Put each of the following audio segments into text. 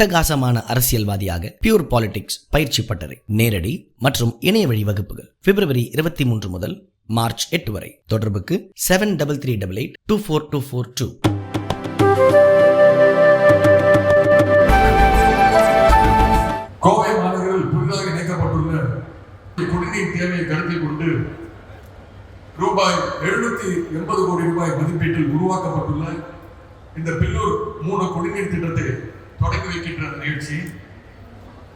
அட்டகாசமான அரசியல்வாதியாக pure politics பயிற்சி பட்டறை நேரடி மற்றும் இணைய வழி வகுப்புகள் பிப்ரவரி இருபத்தி மூன்று முதல் மார்ச் எட்டு வரை. தொடர்புக்கு seven double three double eight two four two four two Kovai மாநகரில் புதிதாக இணைக்கப்பட்டுள்ள குடிநீர் தேவையை கருத்தில் கொண்டு ரூபாய் எழுநூத்தி எண்பது கோடி ரூபாய் மதிப்பீட்டில் உருவாக்கப்பட்டுள்ள இந்த பில்லூர் மூணு குடிநீர் திட்டத்தை தொடங்கி வைக்கின்ற நிகழ்ச்சி.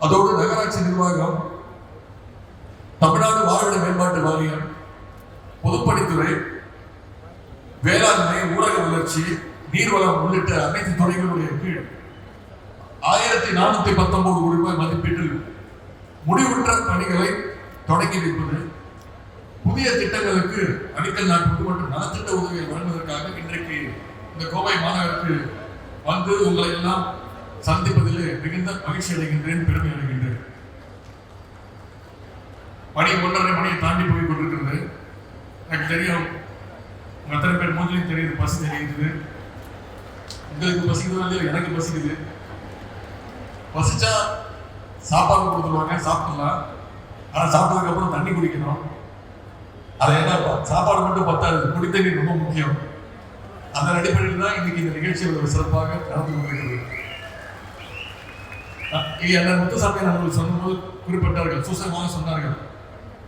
அதோடு நகராட்சி நிர்வாகம் தமிழ்நாடு வாழ்விட மேம்பாட்டு வாரியம் பொதுப்பணித்துறை வேளாண்மை ஊரக வளர்ச்சி நீர்வளம் உள்ளிட்ட அனைத்து துறைகளுடைய கீழ் ஆயிரத்தி நானூத்தி பத்தொன்பது கோடி ரூபாய் மதிப்பீட்டில் முடிவுற்ற பணிகளை தொடங்கி வைப்பது. புதிய திட்டங்களுக்கு அடிக்கல் நாட்டுவது மற்றும் நலத்திட்ட உதவியை வழங்குவதற்காக இன்றைக்கு இந்த கோவை மாநகருக்கு வந்து உங்களை எல்லாம் சந்திப்பதிலே மிகுந்த மகிழ்ச்சி அடைகின்றேன் பெருமை அடைகின்றேன். மணி ஒன்றரை மணியை தாண்டி போய் கொண்டிருக்கிறது. எனக்கு தெரியும் உங்க அத்தனை பேர் மூஞ்சிலையும் தெரியுது பசி தெரியுது. உங்களுக்கு பசிக்குதோ இல்லையோ எனக்கு பசிக்குது. பசிச்சா சாப்பாடு கொடுத்துருவாங்க சாப்பிடலாம். ஆனால் சாப்பிட்டதுக்கு அப்புறம் தண்ணி குடிக்கணும். அது என்ன சாப்பாடு மட்டும் பத்தாது குடித்தண்ணி ரொம்ப முக்கியம். அந்த அடிப்படையில் தான் இன்னைக்கு இந்த நிகழ்ச்சி ஒரு சிறப்பாக நடந்து கொண்டிருக்கிறது. என்ன இங்க முத்துசாமி அவர்கள் சொன்னபோது குறிப்பிட்டார்கள் சூசகமாக சொன்னார்கள்.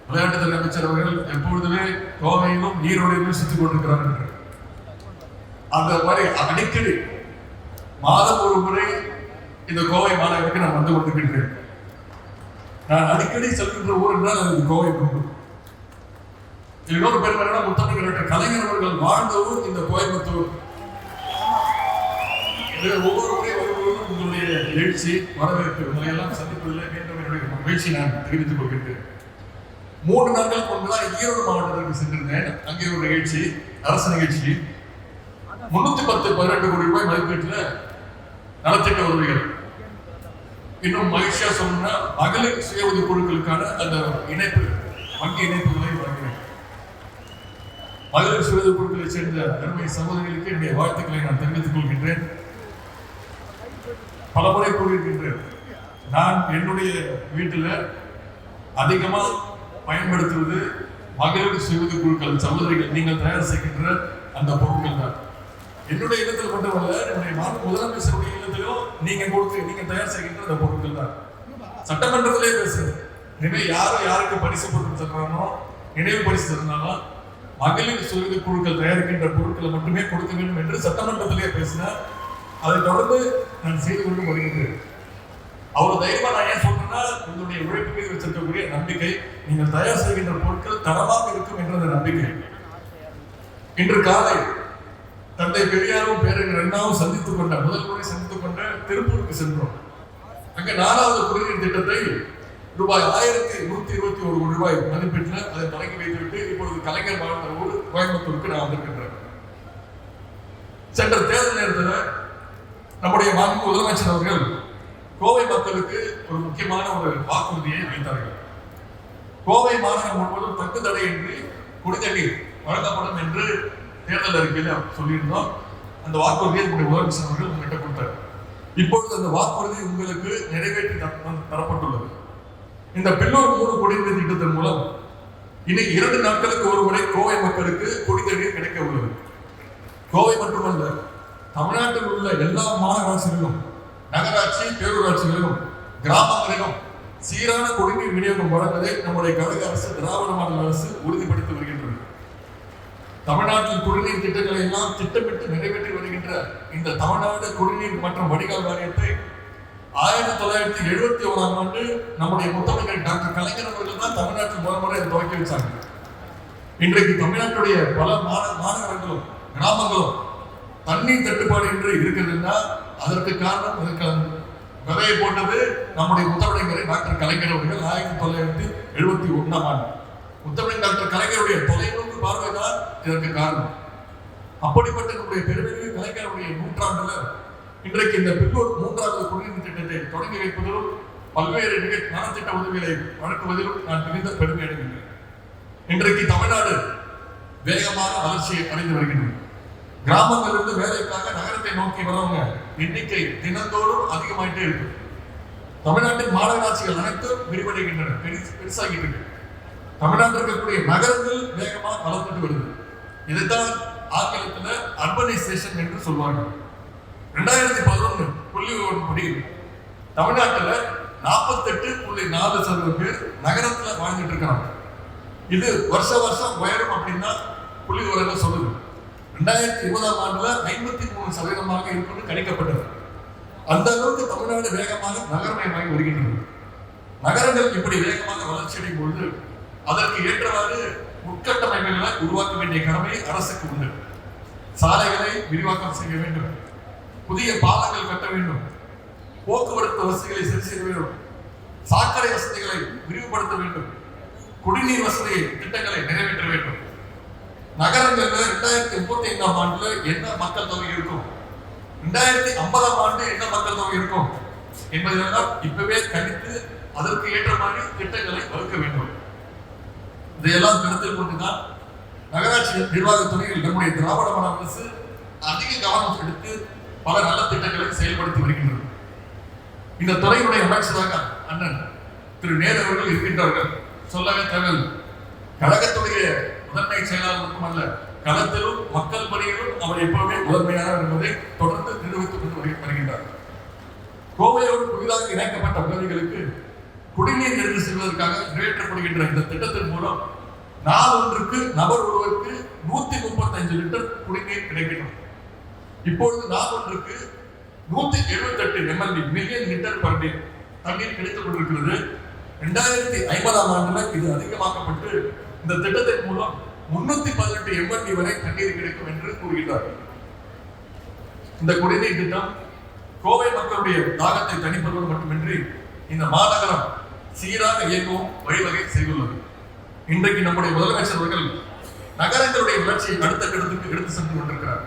விளையாட்டுத்துறை அமைச்சர் அவர்கள் எப்பொழுதுமே கோவையிலும் நீரோடையிலும் சுற்றி கொண்டிருக்கிறார் என்று. அந்த மாதிரி அடிக்கடி மாதம் ஒரு முறை இந்த கோவை மாநகருக்கு நான் வந்து கொண்டிருக்கின்றேன். நான் அடிக்கடி செல்கின்ற ஊர் என்றால் அது கோவை கொண்டு இன்னொரு பேர் என்னன்னா முத்தமிழ் கலைஞர் அவர்கள் வாழ்ந்த ஊர் இந்த கோயம்புத்தூர். ஒவ்வொரு முறையும் உங்களுடைய எழுச்சி வரவேற்பு முறையெல்லாம் எல்லாம் சந்திப்பதில் மீண்டும் என்னுடைய மகிழ்ச்சி நான் தெரிவித்துக் கொள்கின்றேன். மூன்று நாட்கள் முன்புதான் ஈரோடு மாவட்டத்திற்கு சென்றிருந்தேன். அங்கே ஒரு நிகழ்ச்சி அரசு நிகழ்ச்சி. முன்னூத்தி பத்து பதினெட்டு கோடி ரூபாய் மதிப்பீட்டுல நலத்திட்ட உதவிகள் இன்னும் மகிழ்ச்சியா சொன்னா மகளிர் சுய உதவி குழுக்களுக்கான அந்த இணைப்பு வங்கி இணைப்புகளை வழங்கினேன். மகளிர் சுய உதவி குழுக்களை சேர்ந்த அருமை சகோதரிகளுக்கு என்னுடைய வாழ்த்துக்களை நான் தெரிவித்துக் கொள்கின்றேன். பல முறை கூறியிருக்கின்றேன். நான் என்னுடைய வீட்டில் அதிகமா பயன்படுத்துவது மகளிர் சுய குழுக்கள் சகோதரிகள். நீங்கள் தயார் செய்கின்ற அந்த பொருட்கள் தான். என்னுடைய இல்லத்தில் மட்டுமல்ல என்னுடைய மாநில முதலமைச்சருடைய இல்லத்திலும் நீங்க கொடுத்து நீங்க தயார் செய்கின்ற அந்த பொருட்கள் தான். சட்டமன்றத்திலே பேசுறது எனவே யாரும் யாருக்கு பரிசு பொருட்கள் தர்றானோ நினைவு பரிசு தந்தாலும் மகளிர் சுயது குழுக்கள் தயாரிக்கின்ற பொருட்களை மட்டுமே கொடுக்க வேண்டும் என்று சட்டமன்றத்திலே பேசினார். அதை தொடர்ந்து நான் செய்து கொண்டு வருகின்றேன். அவர் தைரியமாக நான் ஏன் சொல்றேன்னா உங்களுடைய உழைப்பு மீது வச்சிருக்கக்கூடிய நம்பிக்கை நீங்கள் தயார் செய்கின்ற பொருட்கள் தரமாக இருக்கும் என்ற நம்பிக்கை. இன்று காலை தந்தை பெரியாரும் பேரறிஞர் அண்ணாவும் சந்தித்துக் கொண்ட முதல் முறை சந்தித்துக் கொண்ட திருப்பூருக்கு சென்றோம். அங்க நாலாவது குடிநீர் திட்டத்தை ரூபாய் ஆயிரத்தி நூத்தி இருபத்தி ஒரு கோடி ரூபாய் மதிப்பீட்டில் அதை தொடங்கி வைத்துவிட்டு இப்பொழுது கலைஞர் மாவட்ட ஊர் கோயம்புத்தூருக்கு நான் வந்திருக்கின்றேன் சென்ற தேர்தல் நேரத்தில் நம்முடைய மாண்பு முதலமைச்சர் அவர்கள் கோவை மக்களுக்கு ஒரு முக்கியமான ஒரு வாக்குறுதியை அளித்தார்கள். கோவை மாநகரம் முழுவதும் தங்கு தடையின்றி குடிநீர் வழங்கப்படும் என்று தேர்தல் அறிக்கையில் சொல்லியிருந்தோம். அந்த வாக்குறுதியை நம்முடைய முதலமைச்சர் அவர்கள் உங்ககிட்ட கொடுத்தார். இப்பொழுது அந்த வாக்குறுதி உங்களுக்கு நிறைவேற்றி தர- தரப்பட்டுள்ளது. இந்த பில்லூர் மூணு குடிநீர் திட்டத்தின் மூலம் இனி இரண்டு நாட்களுக்கு ஒரு முறை கோவை மக்களுக்கு குடிநீர் கிடைக்க உள்ளது. கோவை மட்டுமல்ல தமிழ்நாட்டில் உள்ள எல்லா மாநகராட்சிகளிலும் நகராட்சி பேரூராட்சிகளிலும் கிராமங்களிலும் சீரான குடிநீர் விநியோகம் வழங்குவதை நம்முடைய கழக அரசு திராவிட மாநில அரசு உறுதிப்படுத்தி வருகின்றது. தமிழ்நாட்டில் குடிநீர் திட்டங்களை எல்லாம் திட்டமிட்டு நிறைவேற்றி வருகின்ற இந்த தமிழ்நாடு குடிநீர் மற்றும் வடிகால் வாரியத்தை ஆயிரத்தி தொள்ளாயிரத்தி எழுபத்தி ஓராம் ஆண்டு நம்முடைய முத்தமிழர் டாக்டர் கலைஞர் அவர்கள் தான் தமிழ்நாட்டில் முதல் முறை அதை துவக்கி வச்சாங்க. இன்றைக்கு தமிழ்நாட்டுடைய பல மாநகரங்களும் கிராமங்களும் தண்ணீர் தட்டுப்பாடு என்று இருக்குதுன்னா அதற்கு காரணம் இதற்கு விதையை போட்டது நம்முடைய முத்தமிழர் டாக்டர் கலைஞர் அவர்கள் ஆயிரத்தி தொள்ளாயிரத்தி எழுபத்தி ஒன்றாம் ஆண்டு. முத்தமிழ் டாக்டர் கலைஞருடைய தொலைநோக்கு பார்வைதான் இதற்கு காரணம். அப்படிப்பட்ட நம்முடைய பெருமைக்கு கலைஞருடைய நூற்றாண்டுல இன்றைக்கு இந்த பில்லூர் மூன்றாவது குடிநீர் திட்டத்தை தொடங்கி வைப்பதிலும் பல்வேறு நிகழ் நலத்திட்ட உதவிகளை வழங்குவதிலும் நான் மிகுந்த பெருமை அடைகின்றேன். இன்றைக்கு தமிழ்நாடு வேகமாக வளர்ச்சியை அடைந்து வருகின்றது. கிராமங்களிலிருந்து வேலைக்காக நகரத்தை நோக்கி வரவங்க எண்ணிக்கை தினந்தோறும் அதிகமாயிட்டே இருக்கு. தமிழ்நாட்டின் மாநகராட்சிகள் அனைத்தும் விரிவடைகின்றன. பெருசு பெருசாகிட்டு இருக்கு. தமிழ்நாட்டில் இருக்கக்கூடிய நகரங்கள் வேகமாக வளர்ந்துட்டு வருது. இதைத்தான் ஆங்கிலத்தில் அர்பனைசேஷன் என்று சொல்வாங்க ரெண்டாயிரத்தி பதினொன்று புள்ளி படி தமிழ்நாட்டில் நாற்பத்தெட்டு புள்ளி நாலு சதவீதம் பேர் நகரத்தில் வாழ்ந்துட்டு இருக்காங்க. இது வருஷ வருஷம் உயரும் அப்படின்னா புள்ளி விவரங்கள் சொல்லுது. ரெண்டாயிரத்தி இருபதாம் ஆண்டுல ஐம்பத்தி மூணு சதவீதமாக இருக்கும்னு கணிக்கப்பட்டது. அந்த அளவுக்கு தமிழ்நாடு வேகமாக நகரமயமாகி வருகின்றது. நகரங்கள் இப்படி வேகமாக வளர்ச்சி அடையும் பொழுது அதற்கு ஏற்றவாறு உட்கட்டமைப்புகளை உருவாக்க வேண்டிய கடமை அரசுக்கு உண்டு. சாலைகளை விரிவாக்கம் செய்ய வேண்டும். புதிய பாலங்கள் கட்ட வேண்டும். போக்குவரத்து வசதிகளை சரி செய்ய வேண்டும். சாக்கடை வசதிகளை விரிவுபடுத்த வேண்டும். குடிநீர் வசதி திட்டங்களை நிறைவேற்ற வேண்டும். நகரங்கள்ல ரெண்டாயிரத்தி முப்பத்தி ஐந்தாம் ஆண்டுல என்ன மக்கள் தொகை இருக்கும்? ரெண்டாயிரத்தி ஐம்பதாம் ஆண்டு என்ன மக்கள் தொகை இருக்கும்? என்பதெல்லாம் இப்பவே கணித்து அதற்கு ஏற்ற மாதிரி திட்டங்களை வகுக்க வேண்டும். இதையெல்லாம் கருத்தில் கொண்டுதான் நகராட்சி நிர்வாகத் துறையில் நம்முடைய திராவிட மாடல் அரசு அதிக கவனம் எடுத்து பல நல்ல திட்டங்களை செயல்படுத்தி வருகின்றது. இந்த துறையினுடைய அமைச்சராக அண்ணன் திரு நேரு அவர்கள் இருக்கின்றார்கள். சொல்லவே தேவையில்லை. கழகத்துடைய முதன்மை செயலாளர் மட்டுமல்ல களத்திலும் மக்கள் பணியிலும் அவர் எப்பவுமே முதன்மையானவர் என்பதை தொடர்ந்து நிரூபித்துக் கொண்டு வரு- வருகின்றார். கோவையோடு புதிதாக இணைக்கப்பட்ட பகுதிகளுக்கு குடிநீர் எடுத்து செல்வதற்காக நிறைவேற்றப்படுகின்ற இந்த திட்டத்தின் மூலம் நாளொன்றுக்கு நபர் ஒருவருக்கு நூத்தி முப்பத்தஞ்சு லிட்டர் குடிநீர் கிடைக்கிறது இப்பொழுது நாளொன்றுக்கு நூத்தி எழுபத்தெட்டு MLD million litre per day தண்ணீர் கிடைத்துக் கொண்டிருக்கிறது. ரெண்டாயிரத்தி ஐம்பதாம் ஆண்டுல இது அதிகமாக்கப்பட்டு இந்த திட்டத்தின் மூலம் முன்னூத்தி பதினெட்டு எம்எல்ஏ வரை தண்ணீர் கிடைக்கும் என்று கூறுகிறார் இந்த குடிநீர் திட்டம் கோவை மக்களுடைய தாகத்தை தணிப்பதோடு மட்டுமின்றி இந்த மாநகரம் சீராக இயக்கவும் வழிவகை செய்துள்ளது. இன்றைக்கு நம்முடைய முதலமைச்சர் அவர்கள் நகரங்களுடைய வளர்ச்சியை அடுத்த கட்டத்துக்கு எடுத்து சென்று கொண்டிருக்கிறார்.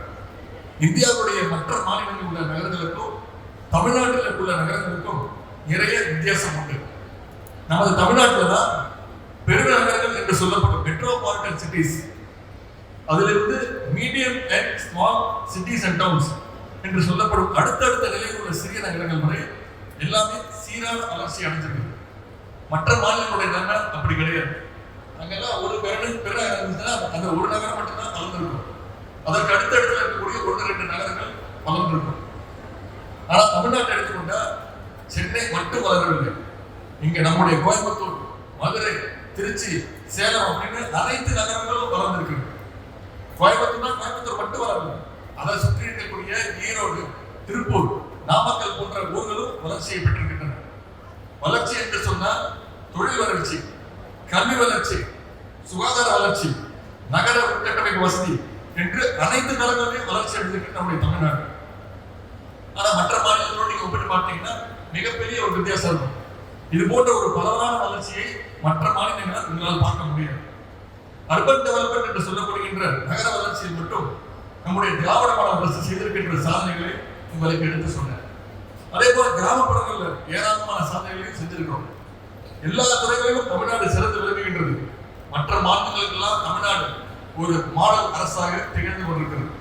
இந்தியாவுடைய மற்ற மாநிலங்களில் உள்ள நகரங்களுக்கும் தமிழ்நாட்டில் உள்ள நகரங்களுக்கும் நிறைய வித்தியாசம் உண்டு. நமது தமிழ்நாட்டில் தான் பெருநகரங்கள் என்று சொல்லப்படும் மெட்ரோபாலிட்டன் சிட்டிஸ் அதிலிருந்து medium and small cities and towns என்று சொல்லப்படும் அடுத்தடுத்த நிலையில் உள்ள சிறிய நகரங்கள் வரை எல்லாமே சீரான வளர்ச்சி அடைஞ்சிருக்கு மற்ற மாநிலங்களுடைய நன்மை அப்படி கிடையாது. அங்கெல்லாம் ஒரு பெரு பெருநகரம் இருந்துச்சுன்னா அந்த ஒரு நகரம் மட்டும்தான் வளர்ந்துருக்கும். அதற்கு அடுத்தடுத்துல இருக்கக்கூடிய ஒன்று ரெண்டு நகரங்கள் வளர்ந்துருக்கும். ஆனால் தமிழ்நாட்டை எடுத்துக்கொண்டா சென்னை மட்டும் வளரவில்லை. இங்கே நம்முடைய கோயம்புத்தூர் மதுரை திருச்சி சேலம் அப்படின்னு அனைத்து நகரங்களும் வளர்ந்திருக்கு கோயம்புத்தூர்னா கோயம்புத்தூர் மட்டும் வளரல. அதை சுற்றி இருக்கக்கூடிய ஈரோடு திருப்பூர் நாமக்கல் போன்ற ஊர்களும் வளர்ச்சியை பெற்றிருக்கின்றன. வளர்ச்சி என்று சொன்னால் தொழில் வளர்ச்சி கல்வி வளர்ச்சி சுகாதார வளர்ச்சி நகர உட்கட்டமைப்பு வசதி என்று அனைத்து தளங்களிலும் வளர்ச்சி அடைந்திருக்கு நம்முடைய தமிழ்நாடு. ஆனா மற்ற மாநிலங்களோடு நீங்க ஒப்பிட்டு பார்த்தீங்கன்னா மிகப்பெரிய ஒரு வித்தியாசம் இருக்கும். இது போன்ற ஒரு பரவலான வளர்ச்சியை மற்ற மாநிலங்களால் உங்களால் பார்க்க முடியாது. அர்பன் டெவலப்மெண்ட் என்று சொல்லப்படுகின்ற நகர வளர்ச்சியில் மட்டும் நம்முடைய திராவிட மாடல் அரசு செய்திருக்கின்ற சாதனைகளை உங்களுக்கு எடுத்து சொன்னேன் அதே போல கிராமப்புறங்களில் ஏராளமான சாதனைகளையும் செஞ்சிருக்கிறோம். எல்லா துறைகளிலும் தமிழ்நாடு சிறந்து விளங்குகின்றது. மற்ற மாநிலங்களுக்கெல்லாம் தமிழ்நாடு ஒரு மாடல் அரசாக திகழ்ந்து கொண்டிருக்கிறது.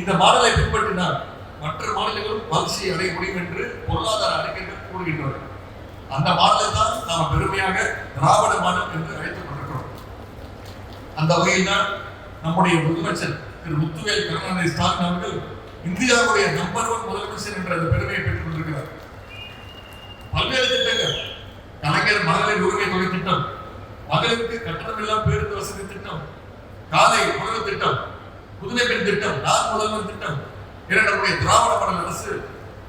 இந்த மாடலை பின்பற்றினால் மற்ற மாநிலங்களும் வளர்ச்சியை அடைய முடியும் என்று பொருளாதார அறிக்கைகள் கூறுகின்றன. அந்த மாடலை தான் நாம் பெருமையாக திராவிட மாடல் என்று அழைத்துக் கொண்டிருக்கிறோம். அந்த வகையில் தான் நம்முடைய முதலமைச்சர் திரு முத்துவேல் கருணாநிதி ஸ்டாலின் அவர்கள் இந்தியாவுடைய நம்பர் ஒன் முதலமைச்சர் என்ற அந்த பெருமையை பெற்றுக் கொண்டிருக்கிறார். பல்வேறு திட்டங்கள் கலைஞர் மகளிர் உரிமை தொகை திட்டம் மகளிருக்கு கட்டணமில்லா பேருந்து வசதி திட்டம் காலை உணவு திட்டம் புதுமை பெண் திட்டம் நான் முதல்வர் திட்டம் என நம்முடைய திராவிட மாடல் அரசு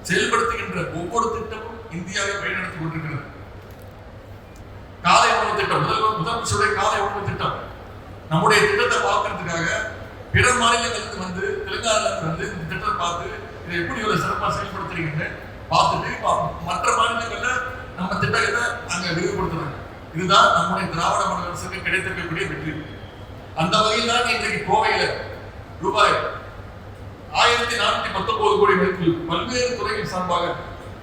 செயல்படுத்துகின்ற ஒவ்வொரு திட்டமும் இந்தியாவை வழிநடத்தி கொண்டிருக்கிறது. காலை உணவு திட்டம் முதல்வர் முதலமைச்சருடைய காலை உணவு திட்டம். நம்முடைய திட்டத்தை பார்க்கறதுக்காக பிற மாநிலங்களுக்கு வந்து தெலுங்கானாவிலிருந்து வந்து இந்த திட்டத்தை பார்த்து இதை எப்படி இவ்வளவு சிறப்பா செயல்படுத்துறீங்கன்னு பார்த்துட்டு மற்ற மாநிலங்கள்ல நம்ம திட்டத்தை அங்க விரிவுபடுத்துறாங்க. இதுதான் நம்முடைய திராவிட மாடல் அரசுக்கு கிடைத்திருக்கக்கூடிய வெற்றி. அந்த வகையில் தான் இன்றைக்கு கோவையில ரூபாய் ஆயிரத்தி நானூத்தி பத்தொன்பது கோடி மதிப்பில் பல்வேறு துறைகள் சார்பாக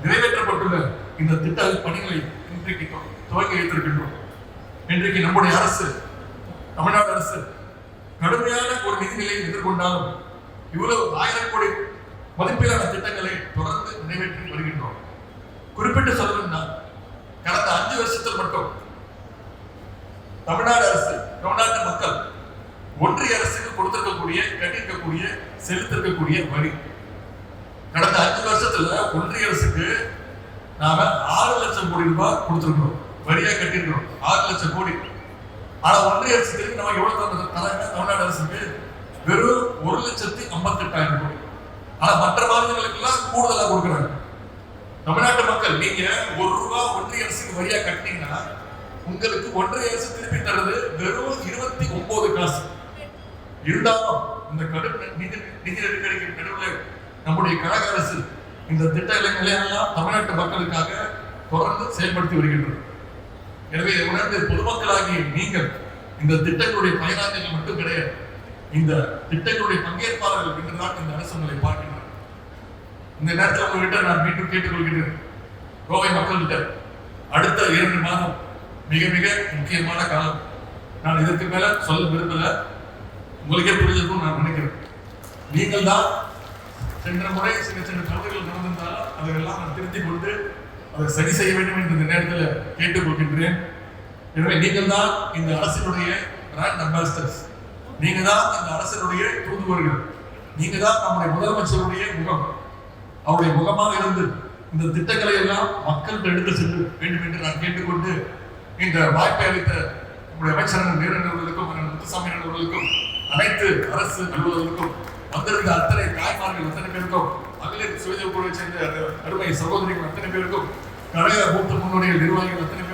நிறைவேற்றப்பட்டுள்ள இந்த திட்ட பணிகளை இன்றைக்கு துவங்கி வைத்திருக்கின்றோம். இன்றைக்கு நம்முடைய அரசு தமிழ்நாடு அரசு கடுமையான ஒரு நிதிநிலையை எதிர்கொண்டாலும் இவ்வளவு ஆயிரம் கோடி மதிப்பிலான திட்டங்களை தொடர்ந்து நிறைவேற்றி வருகின்றோம். குறிப்பிட்டு சொல்லணும்னா கடந்த அஞ்சு வருஷத்தில் மட்டும் தமிழ்நாடு அரசு தமிழ்நாட்டு மக்கள் ஒன்றிய அரசுக்கு கொடுத்திருக்கக்கூடிய கட்டியிருக்கக்கூடிய செலுத்திருக்கக்கூடிய வரி கடந்த அஞ்சு வருஷத்துல ஒன்றிய அரசுக்கு நாம ஆறு லட்சம் கோடி ரூபாய் கொடுத்துருக்கிறோம். வரியா கட்டிருக்கிறோம் ஆறு லட்சம் கோடி. ஆனா ஒன்றிய அரசு திரும்பி நம்ம எவ்வளவு தராங்க தமிழ்நாடு அரசுக்கு வெறும் ஒரு லட்சத்தி ஐம்பத்தி எட்டாயிரம் கோடி. ஆனா மற்ற மாநிலங்களுக்கு எல்லாம் கூடுதலா கொடுக்குறாங்க. தமிழ்நாட்டு மக்கள் நீங்க ஒரு ரூபா ஒன்றிய அரசுக்கு வரியா கட்டினீங்கன்னா உங்களுக்கு ஒன்றிய அரசு திருப்பி தர்றது வெறும் இருபத்தி ஒன்பது காசு. இருந்தாலும் இந்த கடும் நிதி நிதி நெருக்கடிக்கு நடுவில் நம்முடைய கழக அரசு இந்த திட்ட எல்லாம் தமிழ்நாட்டு மக்களுக்காக தொடர்ந்து செயல்படுத்தி வருகின்றது. எனவே இதை உணர்ந்து பொதுமக்களாகிய நீங்கள் இந்த திட்டங்களுடைய பயனாளிகள் மட்டும் கிடையாது இந்த திட்டங்களுடைய பங்கேற்பாளர்கள் என்றுதான் இந்த அரசு உங்களை பார்க்கின்றனர் இந்த நேரத்தில் உங்ககிட்ட நான் மீண்டும் கேட்டுக்கொள்கிறேன் கோவை மக்கள்கிட்ட அடுத்த இரண்டு மாதம் மிக மிக முக்கியமான காலம். நான் இதற்கு மேல சொல்ல விரும்பல. உங்களுக்கே புரிஞ்சிருக்கும் நான் நினைக்கிறேன். நீங்கள் தான் சென்ற முறை சின்ன சின்ன தவறுகள் நடந்திருந்தாலும் அதையெல்லாம் நான் திருத்திக் கொண்டு அதை சரி செய்ய வேண்டும் என்று இந்த நேரத்தில் கேட்டுக்கொள்கின்றேன். எனவே நீங்கள் தான் இந்த அரசினுடைய பிராண்ட் அம்பாசிடர்ஸ் நீங்க தான் இந்த அரசினுடைய தூதுவர்கள். நீங்க தான் நம்முடைய முதலமைச்சருடைய முகம். அவருடைய முகமாக இருந்து இந்த திட்டங்களை எல்லாம் மக்கள்கிட்ட எடுத்து செல்ல வேண்டும் என்று நான் கேட்டுக்கொண்டு இந்த வாய்ப்பை அளித்த நம்முடைய அமைச்சர் நேரர்களுக்கும் முத்துசாமி அவர்களுக்கும் அனைத்து அரசு அலுவலர்களுக்கும் வந்திருந்த அத்தனை தாய்மார்கள் அத்தனை பேருக்கும் மகளிர் சுயதொழில் சேர்ந்த அருமை சகோதரிகள் அத்தனை பேருக்கும் கழக மூத்த முன்னோடிகள் நிர்வாகிகள் அத்தனை